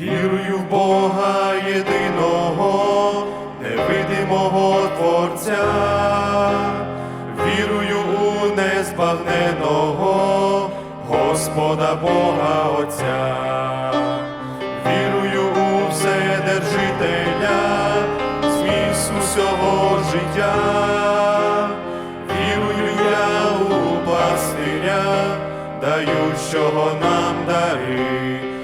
Вірую в Бога єдиного, невидимого Творця, вірую у незбагненого Господа Бога Отця, вірую у Вседержителя, зміст усього життя, вірую я у пастиря, даючого нам дарить.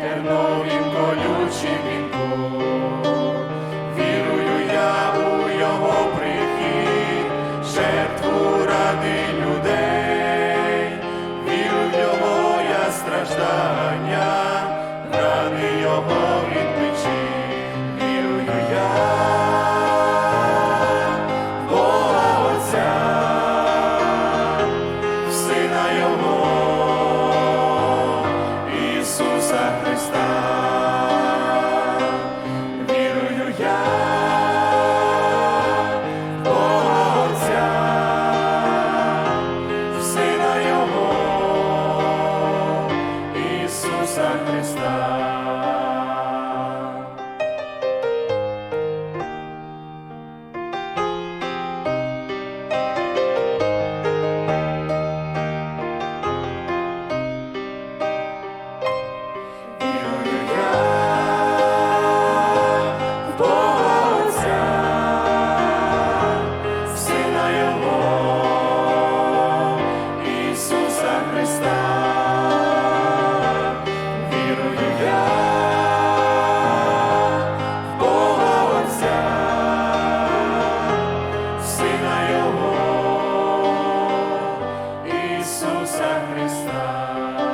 терновім колючим вінком, вірую я у його прихід, жертву ради людей, віру в його я страждання, ради його від печі, вірую я. Бога Отця, в сина його. Christ Ісуса Христа.